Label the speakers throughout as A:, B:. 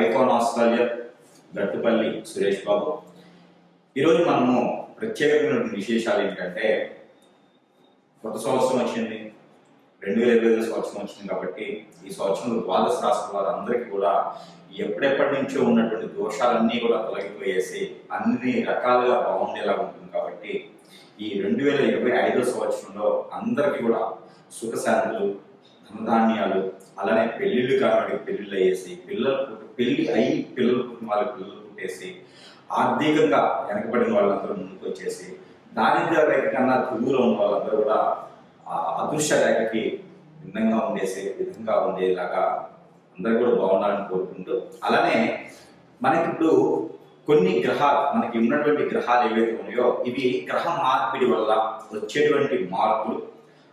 A: Icon Australia Gattupalli Suresh Babu. ఈరోజు మనము ప్రత్యేకమైనటువంటి విశేషాలు ఏంటంటే కొత్త సంవత్సరం వచ్చింది. రెండు వేల ఇరవై ఐదు సంవత్సరం వచ్చింది కాబట్టి ఈ సంవత్సరంలో ద్వాదశ రాష్ట్ర వారందరికీ కూడా ఎప్పుడెప్పటి నుంచో ఉన్నటువంటి దోషాలన్నీ కూడా తొలగిపోయేసి అన్ని రకాలుగా బాగుండేలా ఉంటుంది కాబట్టి ఈ రెండు వేల ఇరవై ఐదో సంవత్సరంలో అందరికీ కూడా సుఖశాంతులు ధనధాన్యాలు అలానే పెళ్ళిళ్ళు కాబట్టి పెళ్ళిళ్ళు అయ్యేసి పిల్లలు పెళ్ళి పెళ్ళి అయి పిల్లలు పుట్టిన పిల్లలు పుట్టేసి ఆర్థికంగా వెనకబడిన వాళ్ళందరూ ముందుకు వచ్చేసి దారిద్ర్య రేఖ కన్నా దిగువలో ఉన్న వాళ్ళందరూ కూడా ఆ అదృశ్య రేఖకి భిన్నంగా ఉండేసే విధంగా ఉండేలాగా అందరూ కూడా బాగుండాలని కోరుకుంటూ అలానే మనకి ఇప్పుడు కొన్ని గ్రహాలు మనకి ఉన్నటువంటి గ్రహాలు ఏవైతే ఉన్నాయో ఇవి గ్రహ మార్పిడి వల్ల వచ్చేటువంటి మార్పులు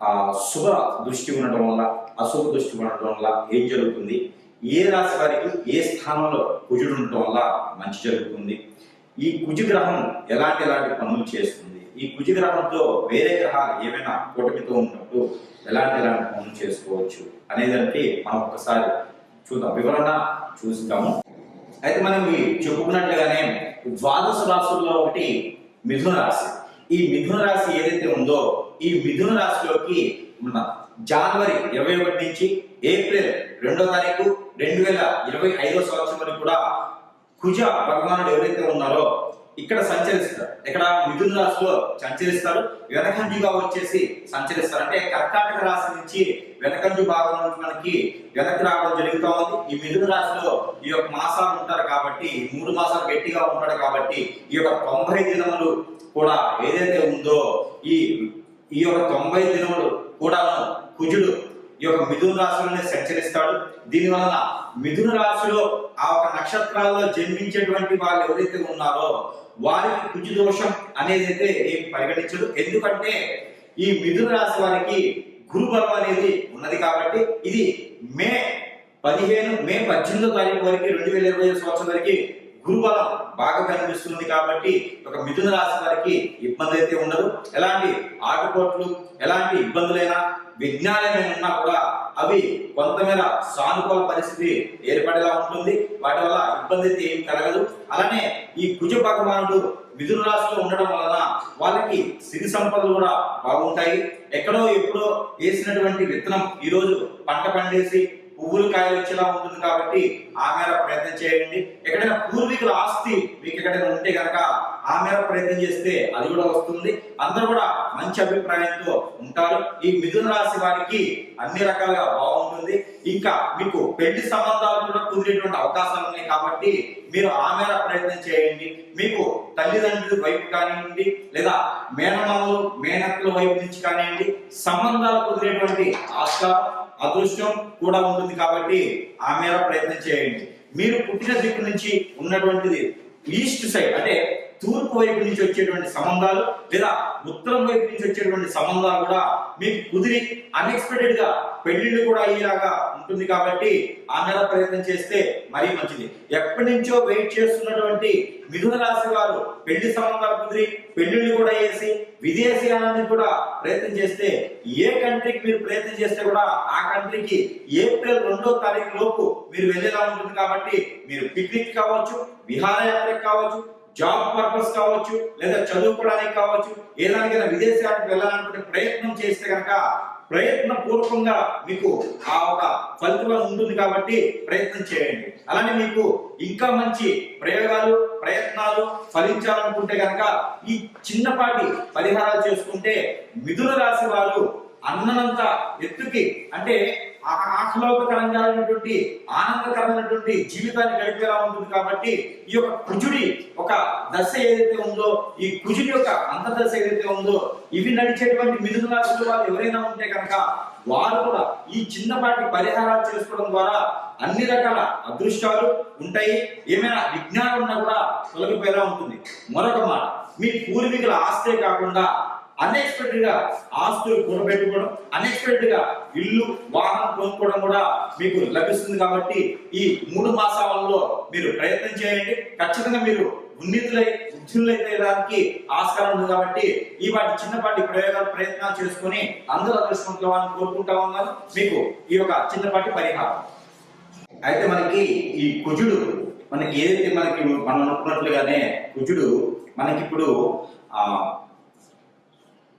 A: ఆ, శుభ దృష్టి ఉండటం వల్ల అశుభ దృష్టి ఉండటం వల్ల ఏం జరుగుతుంది? ఏ రాశి వారికి ఏ స్థానంలో కుజుడు ఉండటం వల్ల మంచి జరుగుతుంది? ఈ కుజగ్రహం ఎలాంటి ఎలాంటి పనులు చేస్తుంది? ఈ కుజగ్రహంతో వేరే గ్రహాలు ఏమైనా కూటమితో ఉన్నప్పుడు ఎలాంటి ఎలాంటి పనులు చేసుకోవచ్చు అనేదంటే మనం ఒకసారి చూద్దాం. వివరణ చూస్తాము. అయితే మనం చెప్పుకున్నట్లుగానే ద్వాదశ రాశుల్లో ఒకటి మిథున రాశి. ఈ మిథున రాశి ఏదైతే ఉందో ఈ మిథున రాశిలోకి మన జనవరి ఇరవై ఒకటి నుంచి ఏప్రిల్ రెండో తారీఖు రెండు వేల ఇరవై ఐదో సంవత్సరం కూడా కుజ భగవానుడు ఎవరైతే ఉన్నారో ఇక్కడ సంచరిస్తారు. ఇక్కడ మిథున రాశిలో సంచరిస్తారు. వెనకంజుగా వచ్చేసి సంచరిస్తారు. అంటే కర్కాటక రాశి నుంచి వెనకంజు భాగం నుంచి మనకి వెనక్కి రావడం జరుగుతూ ఉంది. ఈ మిథున రాశిలో ఈ యొక్క మాసాలు ఉంటారు కాబట్టి మూడు మాసాలు గట్టిగా ఉంటాడు కాబట్టి ఈ యొక్క తొంభై దినములు కూడా ఏదైతే ఉందో ఈ ఈ యొక్క తొంభై దినములు కూడా కుజుడు ఈ యొక్క మిథున రాశిలోనే సంచరిస్తాడు. దీని వలన మిథున రాశిలో ఆ ఒక నక్షత్రాల్లో జన్మించేటువంటి వాళ్ళు ఎవరైతే ఉన్నారో వారికి కుజు దోషం అనేది అయితే ఏం పరిగణించడు ఎందుకంటే ఈ మిథున రాశి వారికి గురు బలం అనేది ఉన్నది కాబట్టి ఇది మే పదిహేను మే పద్దెనిమిదో తారీఖు వరకు రెండు వేల ఇరవై సంవత్సరం వరకు గురుబలం బాగా కనిపిస్తుంది కాబట్టి ఒక మిథున రాశి వారికి ఇబ్బంది అయితే ఉండదు. ఎలాంటి ఆటపోట్లు ఎలాంటి ఇబ్బందులైనా విజ్ఞానమైన ఉన్నా కూడా అవి కొంతమేర సానుకూల పరిస్థితి ఏర్పడేలా ఉంటుంది. వాటి వల్ల ఇబ్బంది అయితే ఏం కలగదు. అలానే ఈ కుజ భగవానుడు మిథున రాశిలో ఉండడం వలన వాళ్ళకి సిరి సంపదలు కూడా బాగుంటాయి. ఎక్కడో ఎప్పుడో వేసినటువంటి విత్తనం ఈరోజు పంట పండేసి పువ్వులు కాయలు వచ్చేలా ఉంటుంది కాబట్టి ఆ మేర ప్రయత్నం చేయండి. ఎక్కడైనా పూర్వీకుల ఆస్తి మీకు ఎక్కడైనా ఉంటే కనుక ఆ మేర ప్రయత్నం చేస్తే అది కూడా వస్తుంది. అందరూ కూడా మంచి అభిప్రాయంతో ఉంటారు. ఈ మిథున రాశి వారికి అన్ని రకాలుగా బాగుంటుంది. ఇంకా మీకు పెళ్ళి సంబంధాలు కూడా కుదిరేటువంటి అవకాశాలు ఉన్నాయి కాబట్టి మీరు ఆ మేర ప్రయత్నం చేయండి. మీకు తల్లిదండ్రుల వైపు కానివ్వండి లేదా మేనమామలు మేనత్తుల వైపు నుంచి కానివ్వండి సంబంధాలు కుదిరేటువంటి ఆస్కారం అదృష్టం కూడా ఉంటుంది కాబట్టి ఆ మేర ప్రయత్నం చేయండి. మీరు పుట్టిన దిక్కు నుంచి ఉన్నటువంటిది ఈస్ట్ సైడ్ అంటే తూర్పు వైపు నుంచి వచ్చేటువంటి సంబంధాలు లేదా ఉత్తరం వైపు నుంచి వచ్చేటువంటి సంబంధాలు కూడా మీకు కుదిరి అన్ఎక్స్పెక్టెడ్గా పెళ్ళిళ్ళు కూడా అయ్యేలాగా ఉంటుంది కాబట్టి ఆ నెల ప్రయత్నం చేస్తే మరీ మంచిది. ఎప్పటి నుంచో వెయిట్ చేస్తున్నటువంటి మిథున రాశి వారు పెళ్ళి సంబంధాలు కుదిరి పెళ్ళిళ్ళు కూడా వేసి విదేశీయాలని కూడా ప్రయత్నం చేస్తే ఏ కంట్రీకి మీరు ప్రయత్నం చేస్తే కూడా ఆ కంట్రీకి ఏప్రిల్ రెండో తారీఖు లోపు మీరు వెళ్ళేలా ఉంటుంది కాబట్టి మీరు పిక్నిక్ కావచ్చు విహారయాత్రకి కావచ్చు జాబ్ పర్పస్ కావచ్చు లేదా చదువుకోవడానికి కావచ్చు ఏదానికైనా విదేశాలకు వెళ్ళాలనుకునే ప్రయత్నం చేస్తే కనుక ప్రయత్న పూర్వకంగా మీకు ఆ ఒక ఫలితం ఉంటుంది కాబట్టి ప్రయత్నం చేయండి. అలానే మీకు ఇంకా మంచి ప్రయోగాలు ప్రయత్నాలు ఫలించాలనుకుంటే కనుక ఈ చిన్నపాటి పరిహారాలు చేసుకుంటే మిథున రాశి వారు అన్ననంత ఎత్తుకి అంటే ఆ- ఆహ్లాదకరంగా ఆనందకరమైనటువంటి జీవితాన్ని గడిపేలా ఉంటుంది కాబట్టి ఈ యొక్క కుజుడి ఒక దశ ఏదైతే ఉందో ఈ కుజుడి యొక్క అంత ఏదైతే ఉందో ఇవి నడిచేటువంటి మిథున రాశులు వాళ్ళు ఎవరైనా ఉంటే కనుక వారు కూడా ఈ చిన్నపాటి పరిహారాలు చేసుకోవడం ద్వారా అన్ని రకాల అదృష్టాలు ఉంటాయి. ఏమైనా విజ్ఞానం ఉన్నా కూడా తొలగిపోయేలా ఉంటుంది. మరొక మాట మీ పూర్వీకుల ఆస్తే కాకుండా అన్ఎక్స్పెక్టెడ్గా ఆస్తులు కొనబెట్టుకోవడం అన్ఎక్స్పెక్టెడ్గా ఇల్లు వాహనం కొనుక్కోవడం కూడా మీకు లభిస్తుంది కాబట్టి ఈ మూడు మాసాలలో మీరు ప్రయత్నం చేయండి. ఖచ్చితంగా మీరు ఉన్నితులై ఉద్యులైతే దానికి ఆస్కారం ఉంది కాబట్టి ఈ వాటి చిన్నపాటి ప్రయోగాలు ప్రయత్నాలు చేసుకుని అందరూ అదృష్టవంతులు అని కోరుకుంటా ఉన్నాను. మీకు ఈ యొక్క చిన్నపాటి పరిహారం. అయితే మనకి ఈ కుజుడు మనకి ఏదైతే మనకి మనం అనుకున్నట్లుగానే కుజుడు మనకి ఇప్పుడు ఆ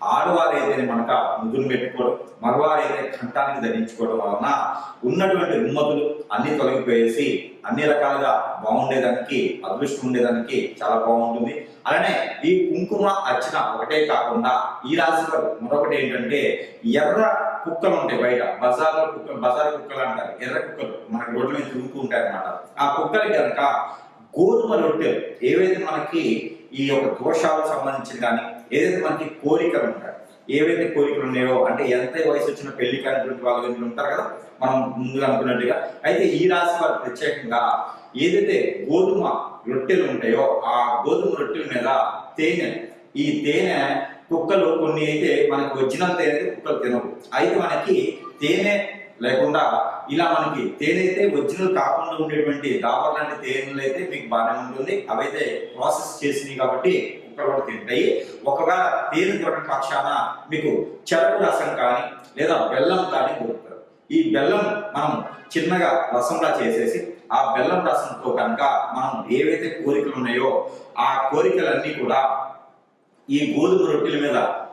A: ఆడవారు ఏదైనా మనక ముదురు పెట్టుకోవడం మగవారు ఏదైనా కంఠానికి ధరించుకోవడం వలన ఉన్నటువంటి రుమ్మతులు అన్ని తొలగిపోయేసి అన్ని రకాలుగా బాగుండేదానికి అదృష్టం ఉండేదానికి చాలా బాగుంటుంది. అలానే ఈ కుంకుమ అర్చన ఒకటే కాకుండా ఈ రాశిలో మరొకటి ఏంటంటే ఎర్ర కుక్కలు ఉంటాయి బయట. బజార్లో కుక్కలు బజార్ కుక్కలు అంటారు. ఎర్ర కుక్కలు మన రోడ్ల మీద తిరుగుతూ ఉంటాయి అన్నమాట ఆ కుక్కలకి కనుక గోధుమ రొట్టెలు ఏవైతే మనకి ఈ యొక్క దోషాలకు సంబంధించిన కానీ ఏదైతే మనకి కోరికలు ఉంటాయి ఏవైతే కోరికలు ఉన్నాయో అంటే ఎంత వయసు వచ్చిన పెళ్ళి కానిటువంటి వాళ్ళు వీళ్ళు ఉంటారు కదా మనం ముందుగా అనుకున్నట్టుగా అయితే ఈ రాశి వారు ప్రత్యేకంగా ఏదైతే గోధుమ రొట్టెలు ఉంటాయో ఆ గోధుమ రొట్టెల మీద తేనె ఈ తేనె కుక్కలు కొన్ని అయితే మనకి ఒరిజినల్ తేనె అయితే కుక్కలు తినవు. అయితే మనకి తేనె లేకుండా ఇలా మనకి తేనె అయితే ఒరిజినల్ కాకుండా ఉండేటువంటి దాబర్ లాంటి తేనెలు అయితే మీకు బాగానే ఉంటుంది. అవైతే ప్రాసెస్ చేసినాయి కాబట్టి కుక్కలు తింటాయి ఒకవేళ తేనె దొరకని పక్షాన మీకు చెరకు రసం కానీ లేదా బెల్లం కానీ దొరుకుతుంది ఈ బెల్లం మనం చిన్నగా రసంలా చేసేసి ఆ బెల్లం రసంతో కనుక మనం ఏవైతే కోరికలు ఉన్నాయో ఆ కోరికలన్నీ కూడా ఈ గోధుమ రొట్టెల మీద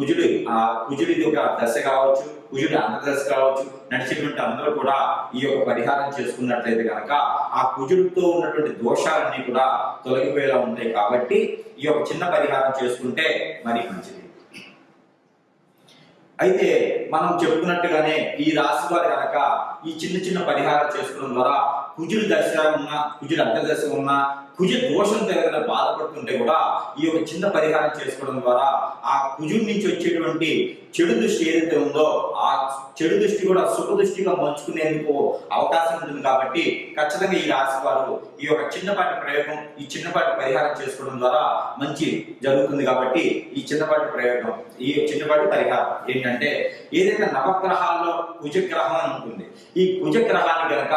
A: కుజుడు ఆ కుజుడిది యొక్క దశ కావచ్చు కుజుడి అన్నదశ కావచ్చు నడిచేటువంటి అందరూ కూడా ఈ యొక్క పరిహారం చేసుకున్నట్లయితే కనుక ఆ కుజుడితో ఉన్నటువంటి దోషాలన్నీ కూడా తొలగిపోయేలా ఉంటాయి కాబట్టి ఈ యొక్క చిన్న పరిహారం చేసుకుంటే మరి మంచిది. అయితే మనం చెప్పుకున్నట్టుగానే ఈ రాశి వారి కనుక ఈ చిన్న చిన్న పరిహారం చేసుకోవడం ద్వారా కుజుడి దశ ఉన్నా కుజుడి దశ ఉన్నా కుజ దోషం ఏదైనా బాధపడుతుంటే కూడా ఈ యొక్క చిన్న పరిహారం చేసుకోవడం ద్వారా ఆ కుజుడి నుంచి వచ్చేటువంటి చెడు దృష్టి ఏదైతే ఉందో ఆ చెడు దృష్టి కూడా సుఖ దృష్టిగా మలుచుకునేందుకు అవకాశం ఉంటుంది కాబట్టి ఖచ్చితంగా ఈ రాశి వారు ఈ యొక్క చిన్నపాటి ప్రయోగం ఈ చిన్నపాటి పరిహారం చేసుకోవడం ద్వారా మంచి జరుగుతుంది కాబట్టి ఈ చిన్నపాటి ప్రయోగం ఈ చిన్నపాటి పరిహారం ఏంటంటే ఏదైతే నవగ్రహాల్లో కుజగ్రహం అని ఉంటుంది ఈ కుజగ్రహాన్ని గనక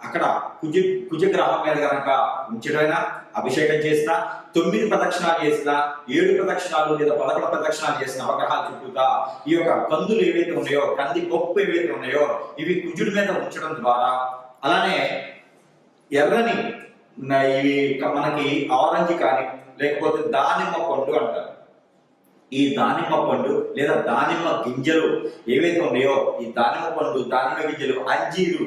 A: అక్కడ కుజ కుజగ్రహం మీద కనుక ఉంచడమైనా అభిషేకం చేసిన తొమ్మిది ప్రదక్షిణాలు చేసిన ఏడు ప్రదక్షిణాలు లేదా పదకొండు ప్రదక్షిణాలు చేసిన అవగ్రహాలు చుట్టూతా ఈ యొక్క కందులు ఏవైతే ఉన్నాయో కంది పప్పు ఏవైతే ఉన్నాయో ఇవి కుజుడి మీద ఉంచడం ద్వారా అలానే ఎర్రని ఇవి మనకి ఆరెంజ్ కానీ లేకపోతే దానిమ్మ పండు అంటారు. ఈ దానిమ్మ పండు లేదా దానిమ్మ గింజలు ఏవైతే ఉన్నాయో ఈ దానిమ్మ పండు దానిమ్మ గింజలు అంజీరు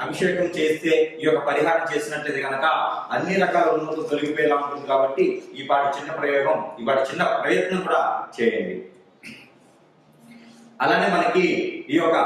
A: అభిషేకం చేస్తే ఈ యొక్క పరిహారం చేసినట్లయితే కనుక అన్ని రకాల ఉన్నతులు తొలగిపోయేలా ఉంటుంది కాబట్టి ఈ పాటి చిన్న ప్రయోగం ఈ పాటి చిన్న ప్రయత్నం కూడా చేయండి. అలానే మనకి ఈ యొక్క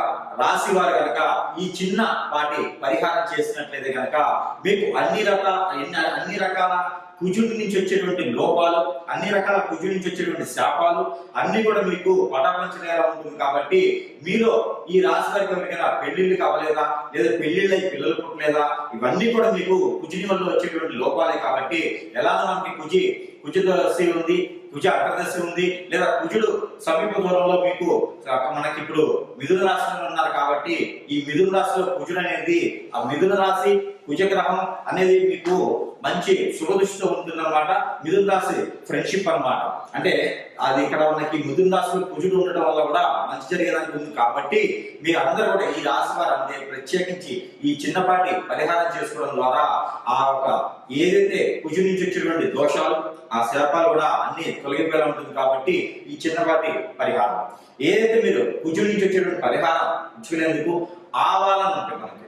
A: రాశి వారు కనుక ఈ చిన్న వాటి పరిహారం చేసినట్లయితే కనుక మీకు అన్ని రకాల అన్ని- అన్ని రకాల కుజుడి నుంచి వచ్చేటువంటి లోపాలు అన్ని రకాల కుజుడి నుంచి వచ్చేటువంటి శాపాలు అన్ని కూడా మీకు పటాపంచలేలా ఉంటుంది కాబట్టి మీలో ఈ రాశి వారికి ఎవరికైనా పెళ్ళిళ్ళు కావలేదా? లేదా పెళ్ళిళ్ళు అయి పిల్లలు పుట్టలేదా? ఇవన్నీ కూడా మీకు కుజుని వల్ల వచ్చేటువంటి లోపాలే కాబట్టి ఎలా మనకి కుజి కుజదశి ఉంది కుజ అంతర్దశ ఉంది లేదా కుజుడు సమీప దూరంలో మీకు మనకి ఇప్పుడు మిథున రాశిలో ఉన్నారు కాబట్టి ఈ మిథున రాశిలో కుజుడు అనేది ఆ మిథున రాశి కుజగ్రహం అనేది మీకు మంచి శుభదృష్టితో ఉంటుందన్నమాట. మిథున్ రాశి ఫ్రెండ్షిప్ అన్నమాట. అంటే అది ఇక్కడ మనకి మిథున్ రాశిలో కుజుడు ఉండడం వల్ల కూడా మంచి జరిగేదానికి ఉంది. కాబట్టి మీరు అందరూ కూడా ఈ రాశి వారు ప్రత్యేకించి ఈ చిన్నపాటి పరిహారం చేసుకోవడం ద్వారా ఆ ఒక ఏదైతే కుజు నుంచి వచ్చినటువంటి దోషాలు ఆ శాపాలు కూడా అన్ని తొలగిపోయేలా ఉంటుంది కాబట్టి ఈ చిన్నపాటి పరిహారం. ఏదైతే మీరు కుజు నుంచి వచ్చేటువంటి పరిహారం ఉంచుకునేందుకు ఆవాలని ఉంటుంది మనకి.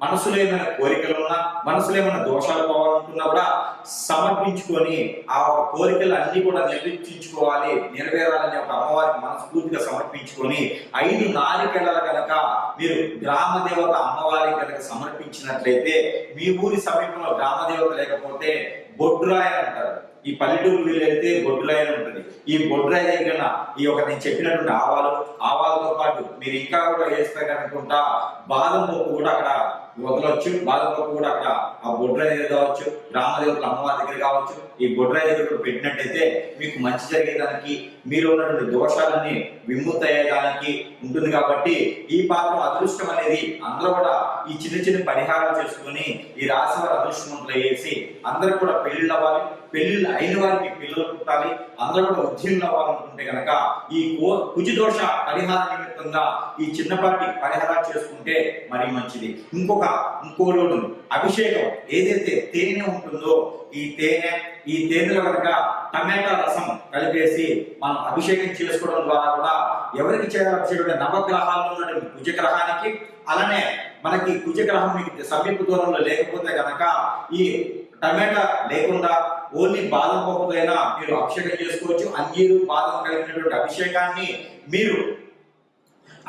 A: మనసులో ఏమైనా కోరికలు ఉన్నా మనసులో ఏమైనా దోషాలు పోవాలనుకున్నా కూడా సమర్పించుకొని ఆ ఒక కోరికలు అన్ని కూడా నిర్వర్తించుకోవాలి నెరవేరాలని ఒక అమ్మవారికి మనస్ఫూర్తిగా సమర్పించుకొని ఐదు నారికెళ్ళల కనుక మీరు గ్రామ దేవత అమ్మవారికి కనుక సమర్పించినట్లయితే మీ ఊరి సమీపంలో గ్రామ దేవత లేకపోతే బొడ్రాయ అంటారు. ఈ పల్లెటూరు వీళ్ళైతే బొడ్రాయ అని ఉంటుంది. ఈ బొడ్రాయ దగ్గర ఈ ఒక నేను చెప్పినటువంటి ఆవాలు ఆవాలతో పాటు మీరు ఇంకా కూడా వేస్తారు అనుకుంటా బాదం పప్పు కూడా అక్కడ వదలవచ్చు బాదం కూడా అక్కడ ఆ బొడ్రాయి దగ్గర కావచ్చు గ్రామదేవతల అమ్మవారి దగ్గర కావచ్చు ఈ బొడ్రాయి దగ్గర పెట్టినట్టయితే మీకు మంచి జరిగేదానికి మీరు ఉన్నటువంటి దోషాలన్నీ విముక్త ఉంటుంది కాబట్టి ఈ పాత్ర అదృష్టం అనేది అందరూ కూడా ఈ చిన్న చిన్న పరిహారం చేసుకొని ఈ రాశి వారి అదృష్టవంతులు అయ్యేసి అందరూ కూడా పెళ్ళిళ్ళు అవ్వాలి. పెళ్ళిళ్ళు అయిన వారికి పిల్లలు పుట్టాలి. అందరూ కూడా ఉద్యోగులు అవ్వాలనుకుంటే కనుక ఈ కో- దోష పరిహార నిమిత్తంగా ఈ చిన్నపాటి పరిహారాలు చేసుకుంటే మరి మంచిది. ఇంకొక ఇంకో రోజు అభిషేకం ఏదైతే తేనె ఉంటుందో ఈ తేనె ఈ తేనెలో కనుక టమాటా రసం కలిపేసి మనం అభిషేకం చేసుకోవడం ద్వారా కూడా ఎవరికి చేయాలి అభిషేకం నవగ్రహాల్లో ఉన్నటువంటి కుజగ్రహానికి అలానే మనకి కుజగ్రహం మీకు సమీప దూరంలో లేకపోతే కనుక ఈ టమాటా లేకుండా ఓన్లీ బాదం పప్పుకైనా మీరు అభిషేకం చేసుకోవచ్చు. అంజీరు బాదం కలిగినటువంటి అభిషేకాన్ని మీరు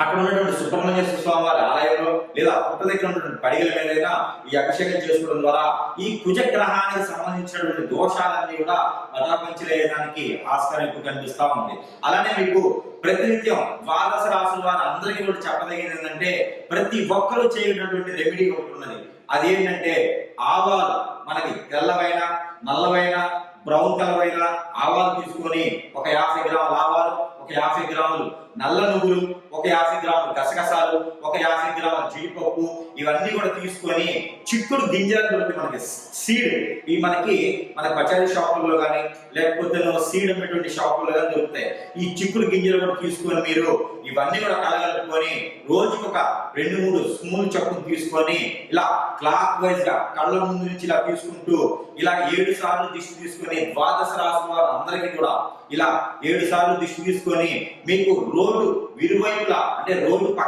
A: అక్కడ ఉన్నటువంటి సుబ్రహ్మణ్యేశ్వర స్వామి వారి ఆలయంలో లేదా పుట్ట దగ్గర ఉన్నటువంటి పడిగల మీదైనా ఈ అభిషేకం చేసుకోవడం ద్వారా ఈ కుజగ్రహానికి సంబంధించినటువంటి దోషాలన్నీ కూడా మతాపంచలేయడానికి ఆస్కారం ఎక్కువ కనిపిస్తూ ఉంది. అలానే మీకు ప్రతినిత్యం ద్వాదశ రాసుల వారు అందరికీ కూడా చెప్పదగినది ఏంటంటే ప్రతి ఒక్కరూ చేయనటువంటి రెమెడీ ఒకటి ఉన్నది. అదేంటంటే ఆవాలు మనకి తెల్లవైన నల్లవైన బ్రౌన్ కలర్ అయిన ఆవాలు తీసుకొని ఒక యాభై గ్రాముల ఆవాలు ఒక యాభై గ్రాములు నల్ల నువ్వులు ఒక యాభై గ్రాములు గసగసాలు ఒక యాభై గ్రాముల జీడిపప్పు ఇవన్నీ కూడా తీసుకొని చిక్కుడు గింజలు దొరుకుతాయి మనకి సీడ్. ఈ మనకి మన పచారీ షాపుల్లో కానీ లేకపోతే సీడ్ అమ్మేటువంటి షాపుల్లో కానీ దొరుకుతాయి. ఈ చిక్కుడు గింజలు కూడా తీసుకొని మీరు ఇవన్నీ కూడా కలగలుపుకొని రోజుకి ఒక రెండు మూడు స్మూల్ చొప్పున తీసుకొని ఇలా క్లాక్ వైజ్గా కళ్ళ ముందు నుంచి ఇలా తీసుకుంటూ ఇలా ఏడు సార్లు దిష్టి తీసుకొని ద్వాదశ రాశి వారు అందరికీ కూడా ఇలా ఏడు సార్లు దిష్టి తీసుకొని మీకు రోడ్డు విరువైపులా అంటే రోడ్డు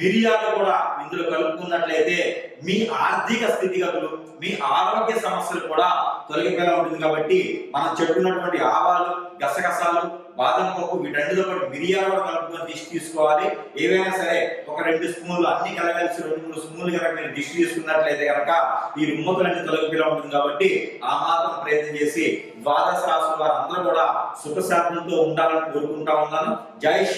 A: మిరియాలు కూడా ఇందులో కలుపుకున్నట్లయితే మీ ఆర్థిక స్థితిగతులు మీ ఆరోగ్య సమస్యలు కూడా తొలగిపోయేలా ఉంటుంది. కాబట్టి మనం చెప్పుకున్నటువంటి ఆవాలు గసగసాలు బాదం పప్పు వీటన్నిటితో పాటు మిరియాలు కూడా కలుపుకొని దిష్టి తీసుకోవాలి. ఏవైనా సరే ఒక రెండు స్పూన్లు అన్ని కలగలిసి రెండు మూడు స్పూన్లు కనుక మీరు దిష్టి తీసుకున్నట్లయితే కనుక ఈ రుమ్మతులన్నీ తొలగిపోయేలా ఉంటుంది. కాబట్టి ఆ మాత్రం ప్రయత్నం చేసి ద్వాదశ రాసుల వారు అందరూ కూడా సుఖశాంతంతో ఉండాలని కోరుకుంటా ఉన్నాను. జై